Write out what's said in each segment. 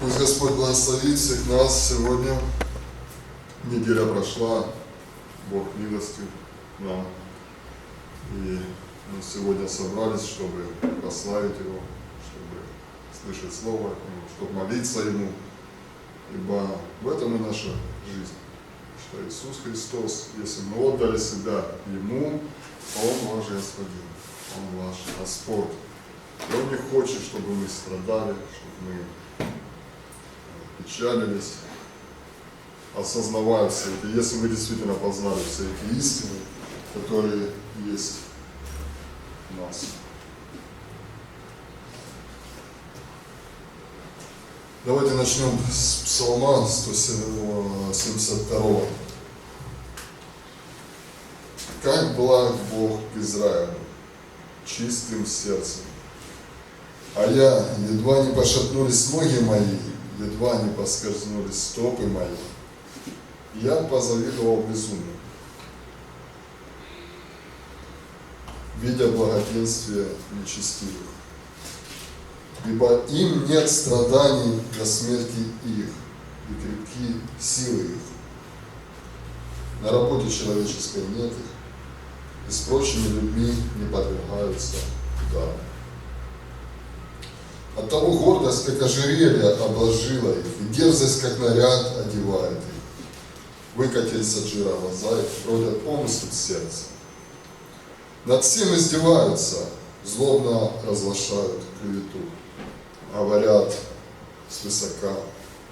Пусть Господь благословит всех нас сегодня. Неделя прошла, Бог милостью нам. И мы сегодня собрались, чтобы прославить Его, чтобы слышать Слово, чтобы молиться Ему. Ибо в этом и наша жизнь. Что Иисус Христос, если мы отдали себя Ему, Он ваш Господин, Он ваш Господь. И Он не хочет, чтобы мы страдали, чтобы мы печалились, осознавая все эти, если мы действительно познали все эти истины, которые есть в нас. Давайте начнем с Псалма 172. Как благ Бог к Израилю, чистым сердцем. А я, едва не пошатнулись ноги мои, едва не поскользнулись стопы мои, я позавидовал безумию, видя благоденствие нечестивых. Ибо им нет страданий до смерти их, и крепки силы их. На работе человеческой нет их, и с прочими людьми не подвергаются ударам. Оттого гордость, как ожерелье, обложила их, и дерзость, как наряд, одевает их. Выкатились от жира глаза их, бродят в сердце. Над всем издеваются, злобно разглашают клевету, говорят свысока,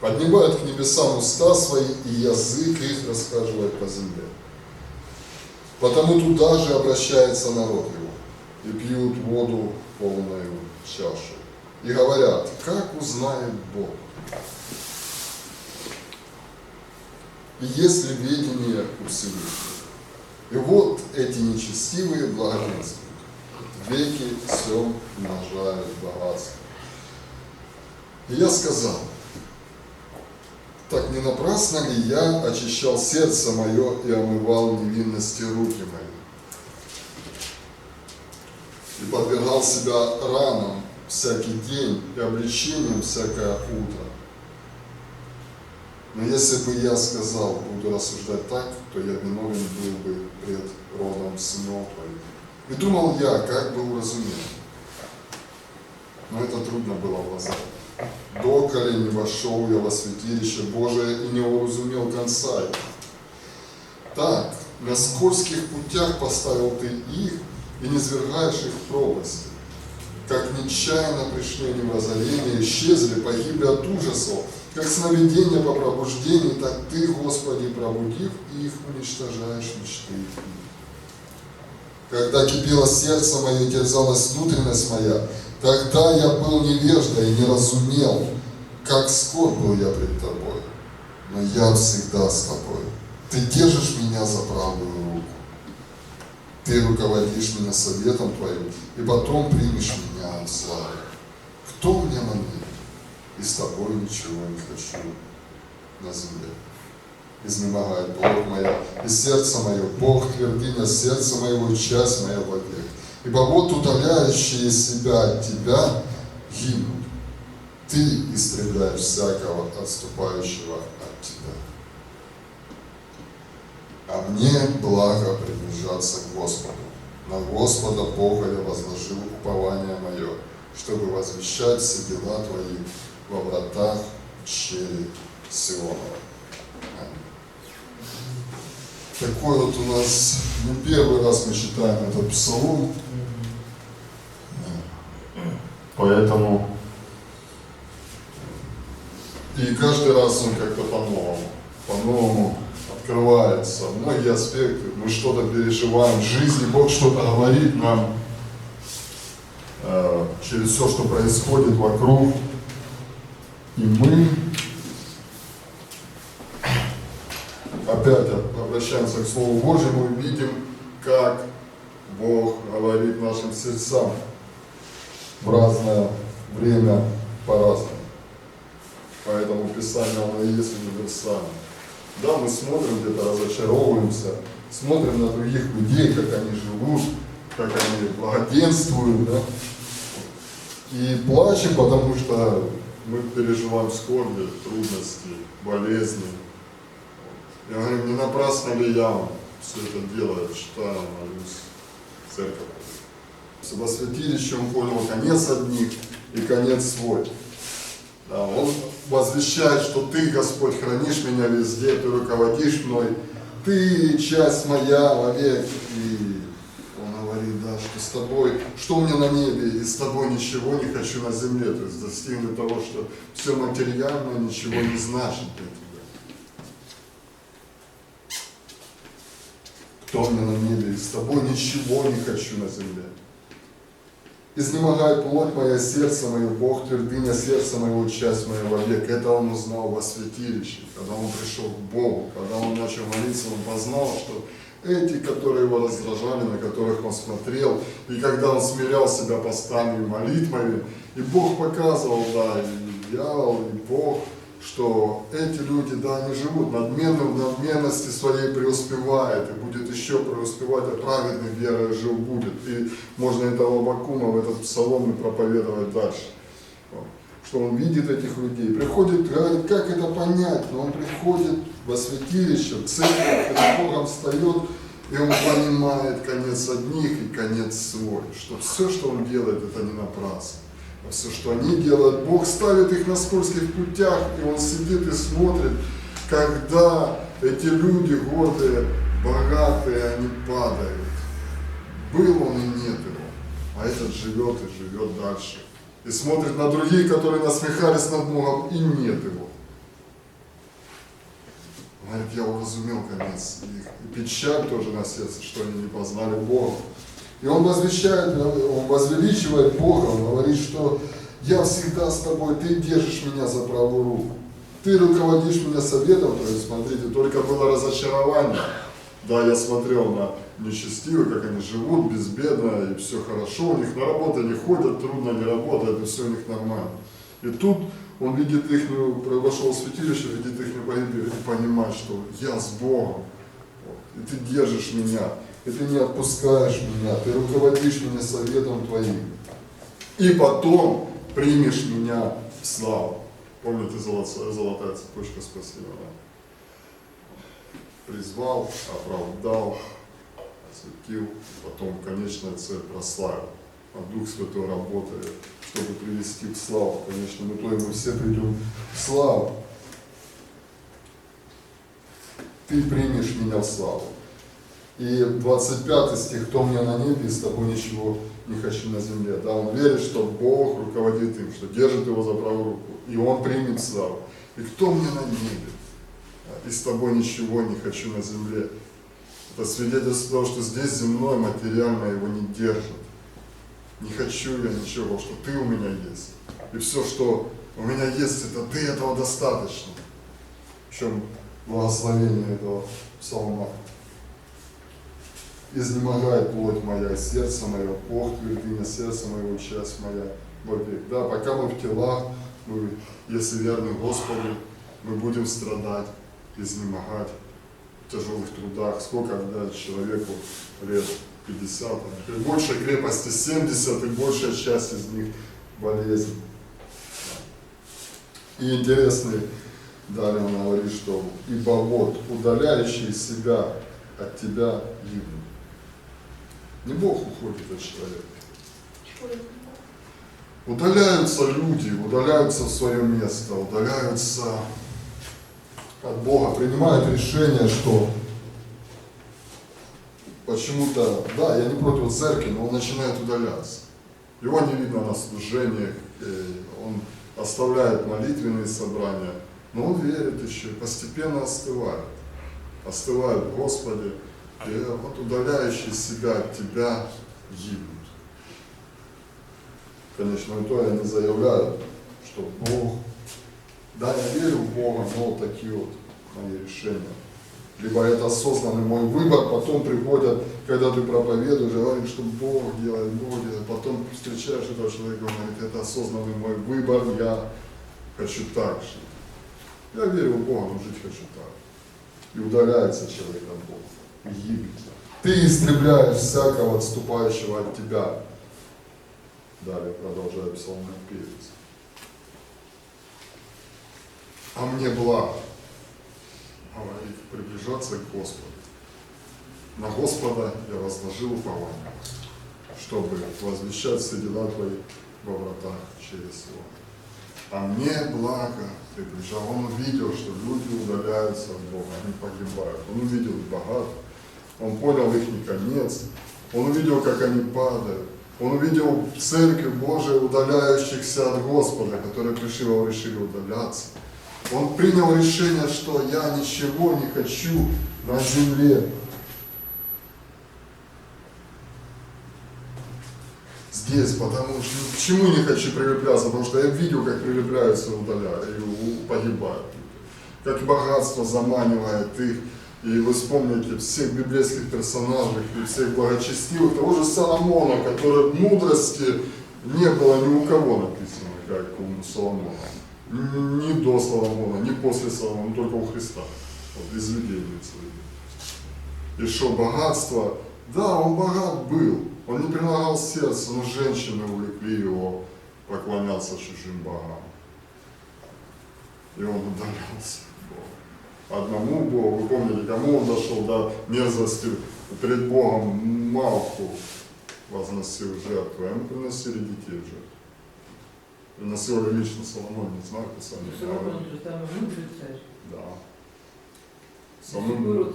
поднимают к небесам уста свои, и язык их расхаживает по земле. Потому туда же обращается народ его, и пьют воду полную чашу и говорят, как узнает Бог. И если ведение у Всевышнего. И вот эти нечестивые благоденствуют, веки все умножают богатство. И я сказал, так не напрасно ли я очищал сердце мое и омывал невинности руки мои? И подвергал себя ранам всякий день и обличением всякое утро. Но если бы я сказал, буду рассуждать так, то я виновен был бы пред родом сынов твоих. И думал я, как бы уразуметь. Но это трудно было в глазах. Доколе не вошел я во святилище Божие и не уразумел конца его. Так, на скользких путях поставил ты их и не свергаешь их в пропасти как нечаянно пришли они исчезли, погибли от ужасов, как сновидение по пробуждению, так Ты, Господи, пробудив их, уничтожаешь мечты. Когда кипело сердце мое и терзалась внутренность моя, тогда я был невежда и не разумел, как скор был я пред Тобой. Но я всегда с Тобой. Ты держишь меня за правую руку. Ты руководишь меня советом Твоим, и потом примешь меня в славе. Кто мне манит? И с Тобой ничего не хочу на земле. Изнемогает Бог моя, и сердце мое, Бог твердыня сердца моего, часть моя вовек. Ибо вот удаляющие себя от Тебя гибнут. Ты истребляешь всякого отступающего от Тебя. А мне благо приближаться к Господу. На Господа Бога я возложил упование мое, чтобы возвещать все дела Твои во вратах щели Сионова. Такой вот у нас не первый раз мы читаем этот псалом. Поэтому и каждый раз он как-то по-новому, по-новому открывается, многие аспекты, мы что-то переживаем в жизни, Бог что-то говорит нам э, через все, что происходит вокруг, и мы опять обращаемся к Слову Божьему и видим, как Бог говорит нашим сердцам в разное время по-разному. Поэтому Писание, оно и есть универсально. Да, мы смотрим где-то, разочаровываемся, смотрим на других людей, как они живут, как они благоденствуют, да, и плачем, потому что мы переживаем скорби, трудности, болезни. Я говорю, не напрасно ли я все это делаю, читаю, молюсь, в церковь. Во святилище он понял конец одних и конец свой. Да, он возвещает, что ты, Господь, хранишь меня везде, ты руководишь мной, ты часть моя вовек. И он говорит, да, что с тобой, что у меня на небе, и с тобой ничего не хочу на земле. То есть достигнуть того, что все материальное ничего не значит для тебя. Кто у меня на небе, и с тобой ничего не хочу на земле. Изнемогает плоть моя, сердце мое, Бог твердыня сердца моего, часть моя вовек. Это он узнал во святилище, когда он пришел к Богу, когда он начал молиться, он познал, что эти, которые его раздражали, на которых он смотрел, и когда он смирял себя постами и молитвами, и Бог показывал, да, и дьявол, и Бог, что эти люди, да, они живут надменно, в надменности своей преуспевает, и будет еще преуспевать, а праведный верой жил будет. И можно этого Бакума в этот псалом и проповедовать дальше. Что он видит этих людей, приходит, говорит, как это понять, но он приходит во святилище, в церковь, перед Богом встает, и он понимает конец одних и конец свой, что все, что он делает, это не напрасно. Все, что они делают, Бог ставит их на скользких путях, и он сидит и смотрит, когда эти люди гордые, богатые, они падают. Был он и нет его, а этот живет и живет дальше. И смотрит на других, которые насмехались над Богом, и нет его. Говорит, я уразумел конец их. И печаль тоже на сердце, что они не познали Бога. И он возвещает, он возвеличивает Бога, он говорит, что я всегда с тобой, ты держишь меня за правую руку. Ты руководишь меня советом, то есть, смотрите, только было разочарование. Да, я смотрел на нечестивых, как они живут безбедно, и все хорошо, у них на работу не ходят, трудно не работают, и все у них нормально. И тут он видит их, вошел в святилище, видит их погибель и понимает, что я с Богом, и ты держишь меня, и ты не отпускаешь меня, ты руководишь меня советом твоим. И потом примешь меня в славу. Помните золотая, золотая цепочка спасения? Да? Призвал, оправдал, осветил, потом конечная цель прославил. А Дух Святой работает, чтобы привести к славу. Конечно, мы то мы все придем в славу. Ты примешь меня в славу. И 25 стих, кто мне на небе, и с тобой ничего не хочу на земле. Да, он верит, что Бог руководит им, что держит его за правую руку, и он примет славу. И кто мне на небе, и с тобой ничего не хочу на земле. Это свидетельство того, что здесь земное, материальное его не держит. Не хочу я ничего, что ты у меня есть. И все, что у меня есть, это ты, этого достаточно. В чем благословение этого псалма изнемогает плоть моя, сердце мое, Бог твердыня, сердце моего, часть моя вовек. Да, пока мы в телах, мы, если верны Господу, мы будем страдать, изнемогать в тяжелых трудах. Сколько да, человеку лет 50, и большей крепости 70, и большая часть из них болезнь. И интересный, далее он говорит, что ибо вот удаляющие себя от тебя гибнут. Не Бог уходит от человека. Удаляются люди, удаляются в свое место, удаляются от Бога, принимают решение, что почему-то, да, я не против церкви, но он начинает удаляться. Его не видно на служениях, он оставляет молитвенные собрания, но он верит еще, постепенно остывает. Остывает в Господе, и вот удаляющие себя от тебя гибнут. Конечно, то я не заявляю, что Бог, да, я верю в Бога, но такие вот мои решения. Либо это осознанный мой выбор, потом приходят, когда ты проповедуешь, говоришь, что Бог делает, Бог делает, потом встречаешь этого человека, говорит, это осознанный мой выбор, я хочу так жить. Я верю в Бога, но жить хочу так. И удаляется человек от Бога гибнет. Ты истребляешь всякого отступающего от тебя. Далее продолжает псалмопевец. а мне благо, говорит, приближаться к Господу. На Господа я возложил упование, чтобы возвещать все дела Твои во вратах через Его. А мне благо приближал. Он увидел, что люди удаляются от Бога, они погибают. Он увидел их богат, он понял их не конец, он увидел, как они падают. Он увидел церковь Божию, удаляющихся от Господа, которые пришли решили удаляться. Он принял решение, что я ничего не хочу на земле. Здесь, потому что к чему не хочу прилепляться, потому что я видел, как прилепляются удаляют, и погибают. Как богатство заманивает их. И вы вспомните всех библейских персонажей, и всех благочестивых, того же Соломона, который мудрости не было ни у кого написано, как у Соломона. Ни до Соломона, ни после Соломона, только у Христа. Вот из людей. И что богатство, да, он богат был, он не прилагал сердце, но женщины увлекли его поклоняться чужим богам. И он удалялся. Одному Богу, вы помните, кому он дошел до мерзости перед Богом Малку возносил жертву, а ему приносили детей в жертву. Приносил ли лично Соломон, не знаю, Писание. Соломон же самый мудрый царь. Да. До сих Самый пор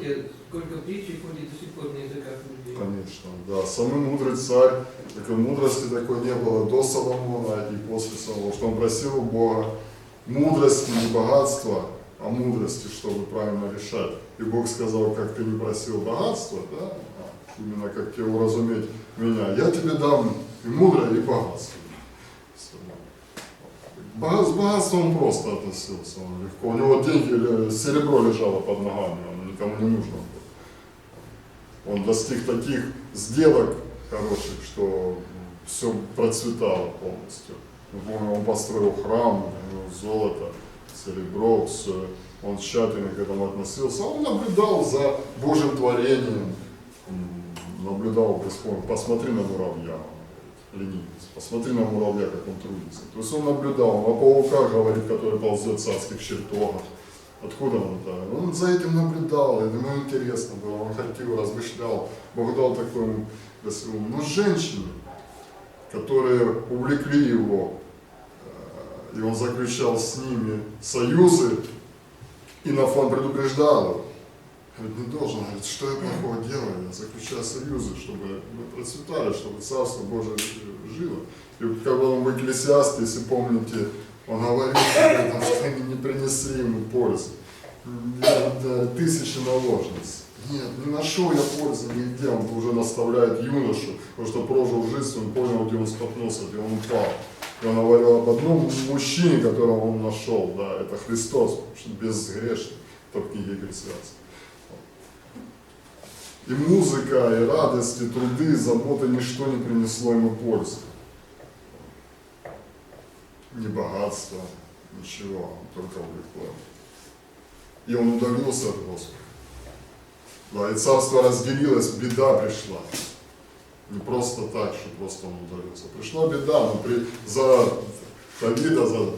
сколько притчей ходит, до сих пор на языках людей. Конечно, да. Самый мудрый царь, такой мудрости такой не было до Соломона и после Соломона, что он просил у Бога мудрости, не богатства, а мудрости, чтобы правильно решать. И Бог сказал, как ты не просил богатства, да, а именно как тебе уразуметь меня, я тебе дам и мудрое, и богатство. С богатством просто относился, он легко. У него деньги, серебро лежало под ногами, он никому не нужно было. Он достиг таких сделок хороших, что все процветало полностью. Он, построил храм, золото, серебро, все. Он тщательно к этому относился. Он наблюдал за Божьим творением, наблюдал, посмотри на муравья, ленивец, посмотри на муравья, как он трудится. То есть он наблюдал, он о пауках говорит, который ползет в царских чертогах. Откуда он это? Он за этим наблюдал, и ему интересно было, он хотел, размышлял. Бог дал такой ум. Но женщины, которые увлекли его, и он заключал с ними союзы, и на фон предупреждал их. Говорит, не должен, говорит, что я плохого делаю, я заключаю союзы, чтобы мы процветали, чтобы Царство Божие жило. И когда он в Экклесиасте, если помните, он говорит, что они не принесли ему пользы. Тысячи наложниц. Нет, не нашел я пользы нигде, он уже наставляет юношу, потому что прожил жизнь, он понял, где он споткнулся, где он упал. И он говорил об одном мужчине, которого он нашел, да, это Христос, безгрешный, в книге Экклесиаста. И музыка, и радость, и труды, и заботы, ничто не принесло ему пользы. Ни богатства, ничего, только увлекло. И он удалился от Господа. Да, и царство разделилось, беда пришла. Не просто так, что просто он удалился. Пришла беда, но при, за Давида, за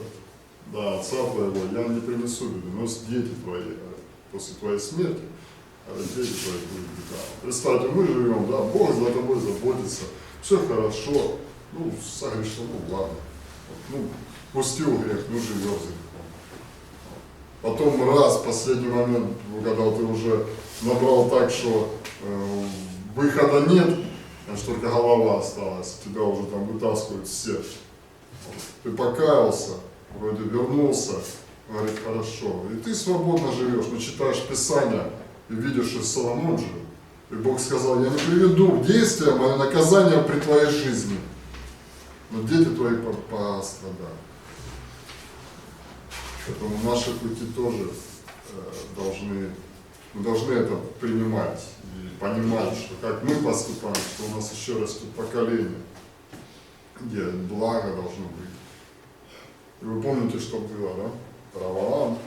да, отца твоего я не принесу беду, но с дети твои, а после твоей смерти, а дети твои будет беда. Представьте, мы живем, да, Бог за тобой заботится, все хорошо, ну, согрешил, ну ладно. Ну, пустил грех, ну живешь за. Потом раз, последний момент, ну, когда ты уже набрал так, что э, выхода нет, значит только голова осталась, тебя уже там вытаскивают все. Ты покаялся, вроде вернулся, говорит, хорошо. И ты свободно живешь, но читаешь Писание и видишь, что Соломон жил. И Бог сказал, я не приведу в действие мое наказание при твоей жизни, но дети твои по- пострадают. Поэтому наши пути тоже э, должны, мы должны это принимать и понимать, что как мы поступаем, что у нас еще растет поколение, где благо должно быть. И вы помните, что было, да? Раваам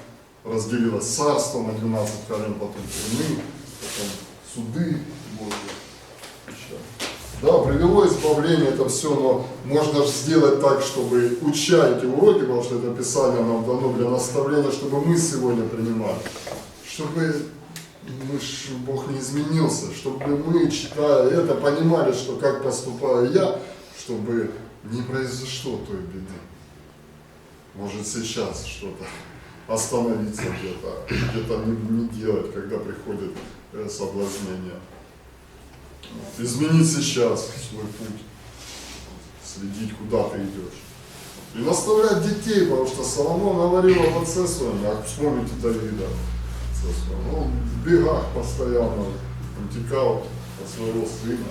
разделилось царство на 12 колен, потом тюрьмы, потом суды Божьи. Да, привело избавление, это все, но можно же сделать так, чтобы уча эти уроки, потому что это Писание нам дано для наставления, чтобы мы сегодня принимали. Чтобы мы ж, Бог не изменился, чтобы мы, читая это, понимали, что как поступаю я, чтобы не произошло той беды. Может сейчас что-то остановиться где-то, где-то не, не делать, когда приходит э, соблазнение. Изменить сейчас свой путь, следить, куда ты идешь. И наставлять детей, потому что Соломон говорил об отце своем, а вспомните Давида, отца своего. он в бегах постоянно, он текал от своего сына,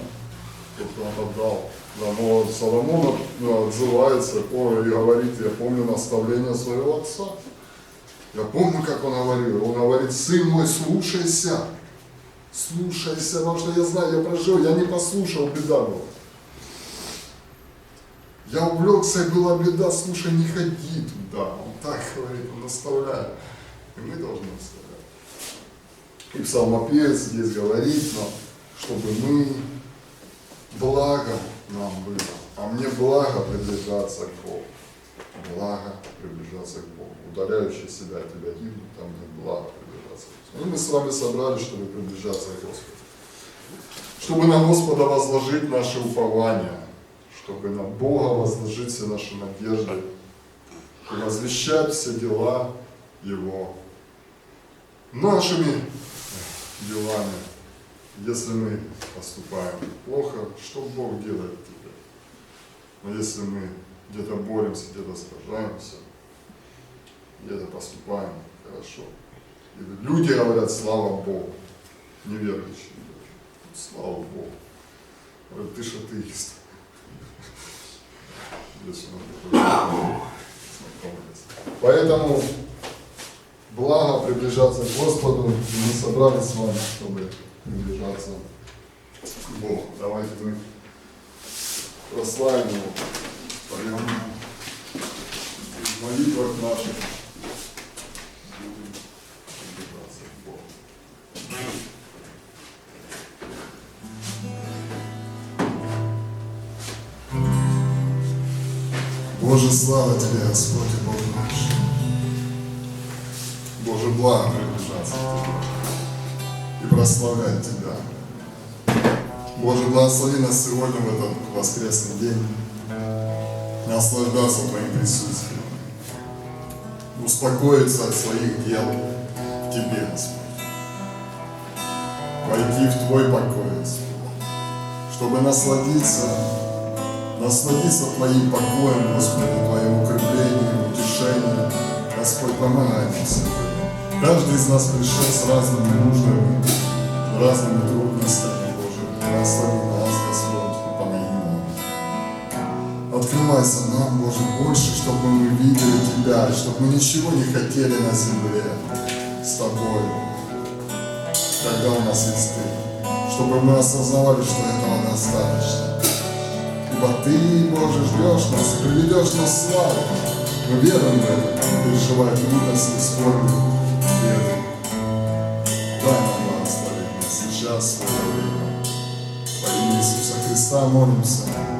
только он отдал. Да, но Соломон ну, отзывается и говорит, я помню наставление своего отца. Я помню, как он говорил. Он говорит, сын мой, слушайся. Слушайся, потому что я знаю, я прожил, я не послушал, беда была. Я увлекся, и была беда, слушай, не ходи туда. Он так говорит, он наставляет. И мы должны наставлять. И псалмопевец здесь говорит нам, чтобы мы благо нам было. А мне благо приближаться к Богу. Благо приближаться к Богу. Удаляющие себя от тебя гибнут, там мне благо приближаться к Господу. И мы с вами собрались, чтобы приближаться к Господу. Чтобы на Господа возложить наше упование, чтобы на Бога возложить все наши надежды и возвещать все дела Его нашими делами. Если мы поступаем плохо, что Бог делает тебе? Но если мы где-то боремся, где-то сражаемся, где-то поступаем хорошо. И люди говорят, слава Богу, неверующие. Слава Богу. Говорят, ты ж атеист. Поэтому благо приближаться к Господу, и мы собрались с вами, чтобы приближаться к Богу. Давайте мы прославим Его прямо в молитвах наших. Боже, слава Тебе, Господь и Бог наш. Боже, благо приближаться и прославлять Тебя. Боже, благослови нас сегодня в этот воскресный день наслаждаться Твоим присутствием, успокоиться от своих дел в Тебе, Господь, войти в Твой покой, чтобы насладиться, насладиться Твоим покоем, Господи, Твоим укреплением, утешением. Господь, помогай нам сегодня. Каждый из нас пришел с разными нуждами, разными трудностями, Боже. Благослови нас, Господь, и помоги нам. Открывайся нам, Боже, больше, чтобы мы видели Тебя, и чтобы мы ничего не хотели на земле с Тобой, когда у нас есть Ты, чтобы мы осознавали, что этого достаточно. Ибо Ты, Боже, ждешь нас и приведешь нас славу. Мы веруем в это, переживая трудности, скорби, беды. Дай нам благословить нас сейчас, в это время. Во имя Иисуса Христа молимся.